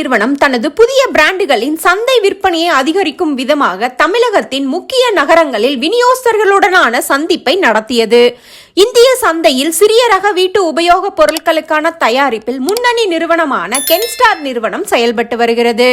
நிறுவனம் தனது புதிய பிராண்டுகளின் சந்தை விற்பனையை அதிகரிக்கும் விதமாக தமிழகத்தின் முக்கிய நகரங்களில் விநியோகஸ்தர்களுடனான சந்திப்பை நடத்தியது. இந்திய சந்தையில் சிறிய ரக வீட்டு உபயோகப் பொருட்களுக்கான தயாரிப்பில் முன்னணி நிறுவனமான கென்ஸ்டார் நிறுவனம் செயல்பட்டு வருகிறது.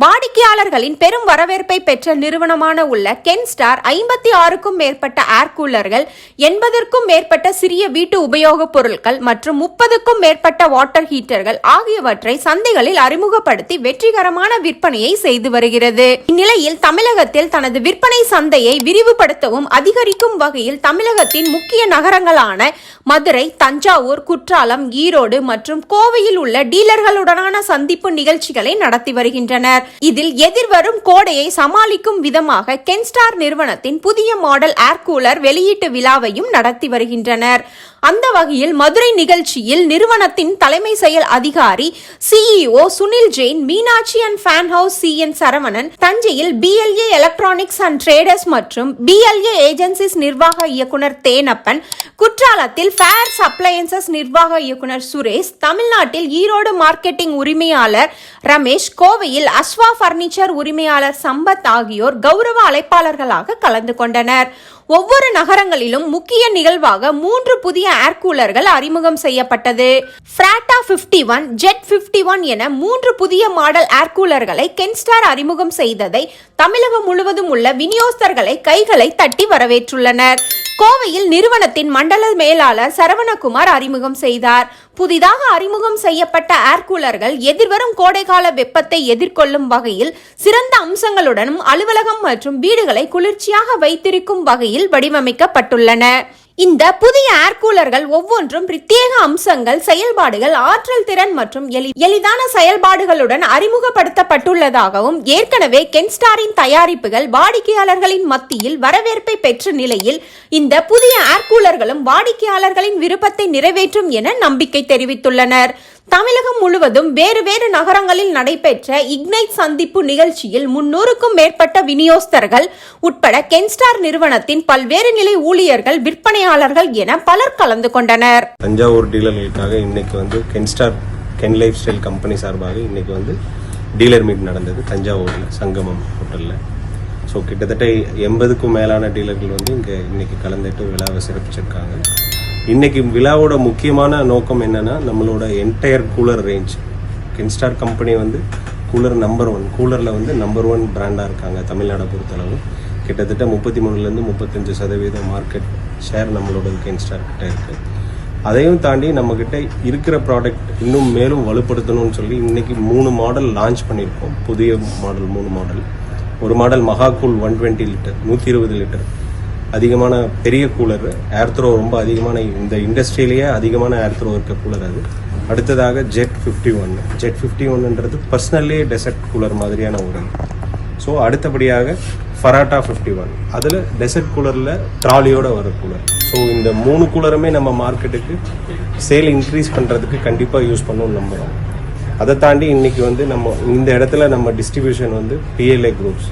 வாடிக்கையாளர்களின் பெரும் வரவேற்பை பெற்ற நிறுவனமான உள்ள கென்ஸ்டார் ஐம்பத்தி ஆறுக்கும் மேற்பட்ட ஏர் கூலர்கள் எண்பதற்கும் மேற்பட்ட சிறிய வீட்டு உபயோகப் பொருட்கள் மற்றும் முப்பதுக்கும் மேற்பட்ட வாட்டர் ஹீட்டர்கள் ஆகியவற்றை சந்தைகளில் அறிமுகப்படுத்தி வெற்றிகரமான விற்பனையை செய்து வருகிறது. இந்நிலையில் தமிழகத்தில் தனது விற்பனை சந்தையை விரிவுபடுத்தவும் அதிகரிக்கும் வகையில் தமிழகத்தின் முக்கிய நகர நகரங்களான மதுரை தஞ்சாவூர் குற்றாலம் ஈரோடு மற்றும் கோவையில் உள்ள டீலர்களுடனான சந்திப்பு நிகழ்ச்சிகளை நடத்தி வருகின்றனர். இதில் எதிர்வரும் கோடையை சமாளிக்கும் விதமாக கென்ஸ்டார் நிறுவனத்தின் புதிய மாடல் ஏர் கூலர் வெளியீட்டு விழாவையும் நடத்தி வருகின்றனர். அந்த வகையில் மதுரை நிகழ்ச்சியில் நிறுவனத்தின் தலைமை செயல் அதிகாரி CEO Sunil Jain Meenakshi and fan house C N Saravanan தஞ்சையில் பிஎல்ஏ எலக்ட்ரானிக்ஸ் அண்ட் ட்ரேடர்ஸ் மற்றும் பிஎல்ஏ ஏஜென்சிஸ் நிர்வாக இயக்குனர் தேனப்பன் குற்றாலத்தில் ஃபேர்ஸ் அப்ளையன்சஸ் நிர்வாக இயக்குனர் சுரேஷ் தமிழ்நாட்டில் ஈரோடு மார்க்கெட்டிங் உரிமையாளர் ரமேஷ் கோவையில் அஸ்வா பர்னிச்சர் உரிமையாளர் சம்பத் ஆகியோர் கௌரவ அழைப்பாளர்களாக கலந்து கொண்டனர். ஒவ்வொரு நகரங்களிலும் முக்கிய நிகழ்வாக மூன்று புதிய ஏர் கூலர்கள் அறிமுகம் செய்யப்பட்டது. ஃப்ராட்டா 51 ஒன் ஜெட் 51 ஒன் என மூன்று புதிய மாடல் ஏர் கூலர்களை கென்ஸ்டார் அறிமுகம் செய்ததை தமிழகம் முழுவதும் உள்ள விநியோகஸ்தர்களை கைகளை தட்டி வரவேற்றுள்ளனர். கோவையில் நிறுவனத்தின் மண்டல மேலாளர் சரவணகுமார் அறிமுகம் செய்தார். புதிதாக அறிமுகம் செய்யப்பட்ட ஏர் கூலர்கள் எதிர்வரும் கோடைகால வெப்பத்தை எதிர்கொள்ளும் வகையில் சிறந்த அம்சங்களுடனும் அலுவலகம் மற்றும் வீடுகளை குளிர்ச்சியாக வைத்திருக்கும் வகையில் வடிவமைக்கப்பட்டுள்ளன. இந்த புதிய ஏர் கூலர்கள் ஒவ்வொன்றும் பிரத்யேக அம்சங்கள் செயல்பாடுகள் ஆற்றல் திறன் மற்றும் எளி- எளிதான செயல்பாடுகளுடன் அறிமுகப்படுத்தப்பட்டுள்ளதாகவும் ஏற்கனவே கென்ஸ்டாரின் தயாரிப்புகள் வாடிக்கையாளர்களின் மத்தியில் வரவேற்பை பெற்ற நிலையில் இந்த புதிய ஏர் கூலர்களும் வாடிக்கையாளர்களின் விருப்பத்தை நிறைவேற்றும் என நம்பிக்கை தெரிவித்துள்ளனர். தமிழகம் முழுவதும் வேறு வேறு நகரங்களில் நடைபெற்ற இக்னைட் சந்திப்பு நிகழ்ச்சியில் முன்னூறுக்கும் மேற்பட்ட விநியோகஸ்தர்கள் உட்பட கென்ஸ்டார் நிறுவனத்தின் பல்வேறு நிலை ஊழியர்கள் விற்பனையாளர்கள் என பலர் கலந்து கொண்டனர். தஞ்சாவூர் டீலர்களுக்காக இன்னைக்கு வந்து Kenstar Ken lifestyle company சார்பாக இன்னைக்கு வந்து டீலர் மீட் நடந்தது தஞ்சாவூரில் சங்கமம் ஹோட்டலில். ஸோ கிட்டத்தட்ட எண்பதுக்கும் மேலான டீலர்கள் வந்து இங்கே இன்னைக்கு கலந்துட்டு விழாவை சிறப்பிச்சிருக்காங்க. இன்னைக்கு விழாவோட முக்கியமான நோக்கம் என்னன்னா நம்மளோட entire cooler range Kenstar company வந்து கூலர் நம்பர் ஒன் கூலரில் வந்து நம்பர் ஒன் பிராண்டாக இருக்காங்க தமிழ்நாடை பொறுத்தளவு. கிட்டத்தட்ட முப்பத்தி மூணுலேருந்து முப்பத்தஞ்சு சதவீதம் மார்க்கெட் ஷேர் நம்மளோட கின்ஸ்டார் கிட்ட இருக்குது அதையும் தாண்டி நம்மக்கிட்ட இருக்கிற ப்ராடக்ட் இன்னும் மேலும் வலுப்படுத்தணும்னு சொல்லி இன்றைக்கி மூணு மாடல் லான்ச் பண்ணியிருக்கோம். புதிய மாடல் மூணு மாடல் ஒரு மாடல் மகா கூல் ஒன் டுவெண்ட்டி லிட்டர் நூற்றி இருபது லிட்டர் அதிகமான பெரிய கூலர் ஏர் த்ரோ ரொம்ப அதிகமான இந்த இண்டஸ்ட்ரியிலேயே அதிகமான ஏர் த்ரோ இருக்க கூலர் அது. அடுத்ததாக jet fifty one jet fifty ஒன்னுன்றது பர்சனல்லே டெசர்ட் கூலர் மாதிரியான ஒரு ஸோ அடுத்தபடியாக ஃபராட்டா ஃபிஃப்டி ஒன் அதில் டெசர்ட் கூலரில் ட்ராலியோடு வர கூலர் ஸோ இந்த மூணு கூலருமே நம்ம மார்க்கெட்டுக்கு சேல் இன்க்ரீஸ் பண்ணுறதுக்கு கண்டிப்பாக யூஸ் பண்ணணும்னு நம்புகிறோம் அதை தாண்டி இன்றைக்கி வந்து நம்ம இந்த இடத்துல நம்ம டிஸ்ட்ரிபியூஷன் வந்து பிஎல்ஏ குரூப்ஸ்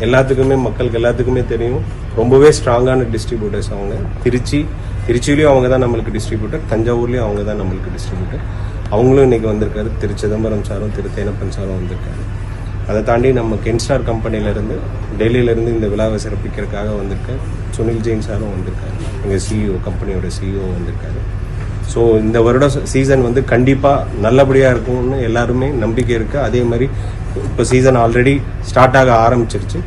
எல்லாத்துக்குமே மக்களுக்கு எல்லாத்துக்குமே தெரியும். ரொம்பவே ஸ்ட்ராங்கான டிஸ்ட்ரிபியூட்டர்ஸ் அவங்க. திருச்சி திருச்சியிலையும் அவங்க தான் நம்மளுக்கு டிஸ்ட்ரிபியூட்டர் தஞ்சாவூர்லேயும் அவங்க தான் நம்மளுக்கு டிஸ்ட்ரிபியூட்டர் அவங்களும் இன்னைக்கு வந்திருக்காரு. திரு சிதம்பரம் சாரும் திரு தேனப்பன் சாரும் வந்திருக்காரு அதை தாண்டி நம்ம கென்ஸ்டார் கம்பெனிலேருந்து டெல்லியிலேருந்து இந்த விழாவை சிறப்பிக்கிறதுக்காக வந்திருக்கேன் சுனில் ஜெயின் சாரும் வந்திருக்காரு. எங்கள் சிஇஓ கம்பெனியோட சிஇஓ வந்திருக்காரு. ஸோ இந்த வருடம் சீசன் வந்து கண்டிப்பாக நல்லபடியாக இருக்கும்னு எல்லாருமே நம்பிக்கை இருக்குது அதே மாதிரி இப்போ சீசன் ஆல்ரெடி ஸ்டார்ட் ஆக ஆரம்பிச்சிருச்சு.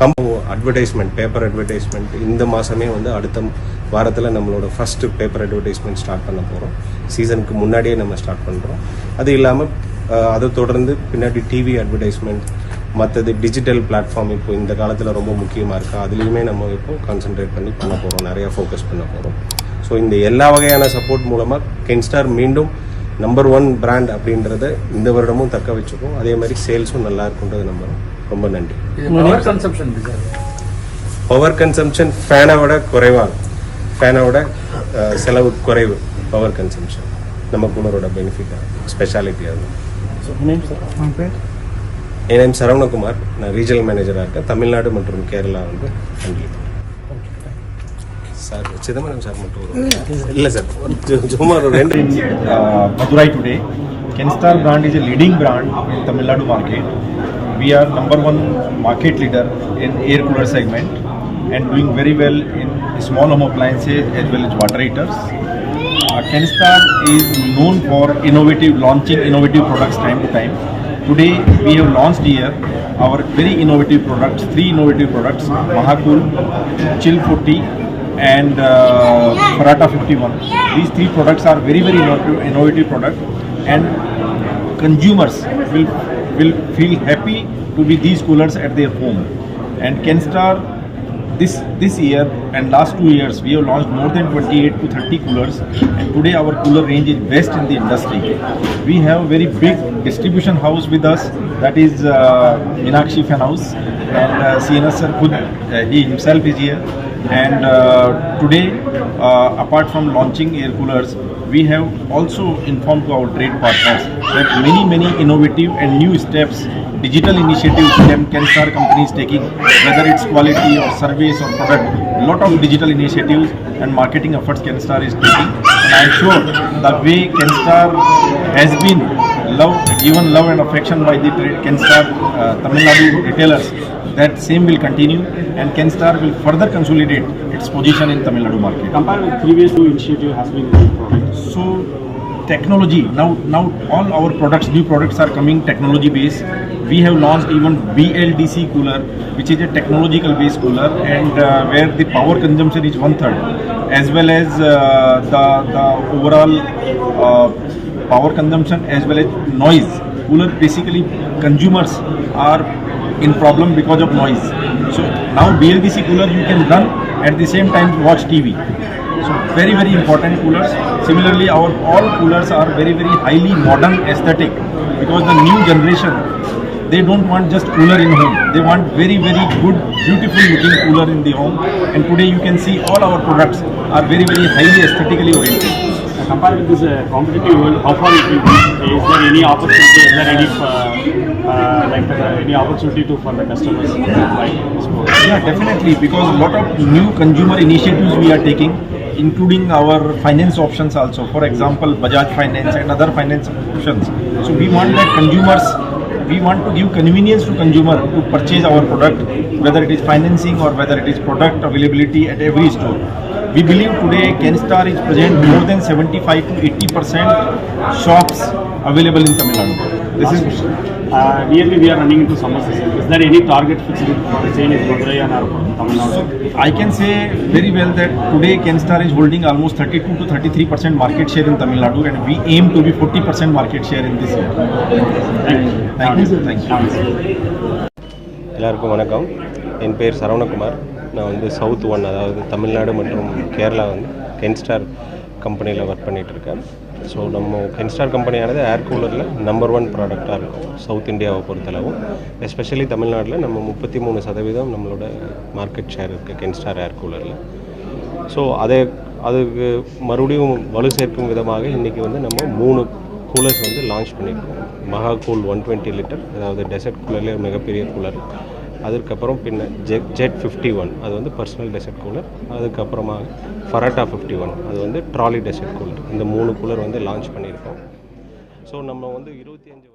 கம் அட்வர்டைஸ்மெண்ட் பேப்பர் அட்வர்டைஸ்மெண்ட் இந்த மாதமே வந்து அடுத்த வாரத்தில் நம்மளோட ஃபஸ்ட்டு பேப்பர் அட்வர்டைஸ்மெண்ட் ஸ்டார்ட் பண்ண போகிறோம் சீசனுக்கு முன்னாடியே நம்ம ஸ்டார்ட் பண்ணுறோம் அது இல்லாமல் அதை தொடர்ந்து பின்னாடி டிவி அட்வர்டைஸ்மெண்ட் மற்றது டிஜிட்டல் பிளாட்ஃபார்ம் இப்போ இந்த காலத்தில் ரொம்ப முக்கியமாக இருக்குது அதுலேயுமே நம்ம இப்போ கான்சென்ட்ரேட் பண்ணி பண்ண போகிறோம் நிறையா ஃபோக்கஸ் பண்ண போகிறோம் ஸோ இந்த எல்லா வகையான சப்போர்ட் மூலமாக கென்ஸ்டார் மீண்டும் நம்பர் ஒன் பிராண்ட் அப்படின்றத இந்த வருடமும் தக்க வச்சுக்கும் அதே மாதிரி சேல்ஸும் நல்லா இருக்குன்றது நம்புறோம். ரொம்ப நன்றி. இது பவர் கன்சம்ஷன் பவர் கன்சம்ஷன் ஃபேனை விட குறைவாக ஃபேனை விட அஹ், செலவு குறைவு. பவர் கன்சம்ஷன் நம்ம கூலரோட பெனிஃபிட்டாக ஸ்பெஷாலிட்டியாக இருக்கும் என் நேம் சரவணகுமார். நான் ரீஜனல் மேனேஜராக இருக்கேன். தமிழ்நாடு மற்றும் கேரளா வந்து ஹேண்டில் சார் சிதம்பரம் சார் மட்டும் இல்லை சார். சும்மா ஒரு ரெண்டு Madurai today. Kenstar brand is a leading brand in Tamil Nadu market. We are number one market leader in air cooler segment and doing very well in small home appliances as well as water heaters. Uh, Kenstar is known for innovative launching innovative products time to time. Today we have launched here our very innovative products, three innovative products: Mahacool, Chill 40, and uh, Farata 51. These three products are very very innovative, innovative product, and consumers will will feel happy to be these coolers at their home. And Kenstar this this year and last two years we have launched more than 28 to 30 coolers. And today our cooler range is best in the industry. We have a very big distribution house with us that is uh, Meenakshi fan house. And uh, CNS sir uh, he himself is here. And uh, today uh, apart from launching air coolers we have also informed to our trade partners that many many innovative and new steps digital initiatives can Kenstar companies taking, whether it's quality or service or product, a lot of digital initiatives and marketing efforts Kenstar is taking. And I'm sure the way Kenstar has been given love and affection by the trade Kenstar uh, Tamil Nadu retailers, that same will continue and Kenstar will further consolidate its position in Tamil Nadu market. Compared with previous two initiative has been. So technology now now all our products new products are coming technology based we have launched even bldc cooler which is a technological based cooler and uh, where the power consumption is one third as well as uh, the the overall uh, power consumption as well as noise cooler basically consumers are in problem because of noise so now bldc cooler you can run at the same time watch tv so very very important coolers. Similarly, our all coolers are very very highly modern aesthetic because the new generation they don't want just cooler in home. They want very very good beautiful looking cooler in the home. And today you can see all our products are very very highly aesthetically oriented. Compared with this uh, competitive world, how far it will be? Is there any opportunity? Is there any uh, uh, like uh, any opportunity to for the customers to buy this product? Yeah, definitely because a lot of new consumer initiatives we are taking, including our finance options also. For example, Bajaj Finance and other finance options. So we want that consumers, we want to give convenience to consumer to purchase our product, whether it is financing or whether it is product availability at every store. We believe today Kenstar is present more than 75 to 80 percent shops available in Tamil Nadu. This Last is question. Uh, nearly we are running into summer season. Is there any target fixed for the sale in Madurai and our Tamil Nadu? I can say very well that today Kenstar is holding almost 32 to 33 percent market share in Tamil Nadu, and we aim to be 40 percent market share in this year. Thank you. Thank you. Thank you. எல்லாருக்கும் வணக்கம் என் பேர் சரவணகுமார் நான் வந்து south one அதாவது தமிழ்நாடு மற்றும் கேரளா வந்து கென்ஸ்டார் கம்பெனியில் work பண்ணிகிட்டு இருக்கேன் ஸோ நம்ம கென்ஸ்டார் கம்பெனியானது ஏர் கூலரில் நம்பர் ஒன் ப்ராடக்டாக இருக்கும் சவுத் இந்தியாவை பொறுத்தளவும். எஸ்பெஷலி தமிழ்நாட்டில் நம்ம முப்பத்தி மூணு சதவீதம் நம்மளோட மார்க்கெட் ஷேர் இருக்குது கென்ஸ்டார் ஏர் கூலரில் ஸோ அதை அதுக்கு மறுபடியும் வலு சேர்க்கும் விதமாக இன்றைக்கி வந்து நம்ம மூணு கூலர்ஸ் வந்து லான்ச் பண்ணியிருக்கோம் Maha cool one twenty litre அதாவது டெசர்ட் கூலர்லேயே மிகப்பெரிய கூலர் அதுக்கப்புறம் பின்ன ஜெட் ஜெட் ஃபிஃப்டி ஒன் அது வந்து பர்சனல் டெசர்ட் கூலர் அதுக்கப்புறமா ஃபராட்டா ஃபிஃப்டி ஒன் அது வந்து ட்ராலி டெசர்ட் கூலர் இந்த மூணு கூலர் வந்து லான்ச் பண்ணியிருக்கோம். ஸோ நம்ம வந்து இருபத்தி அஞ்சு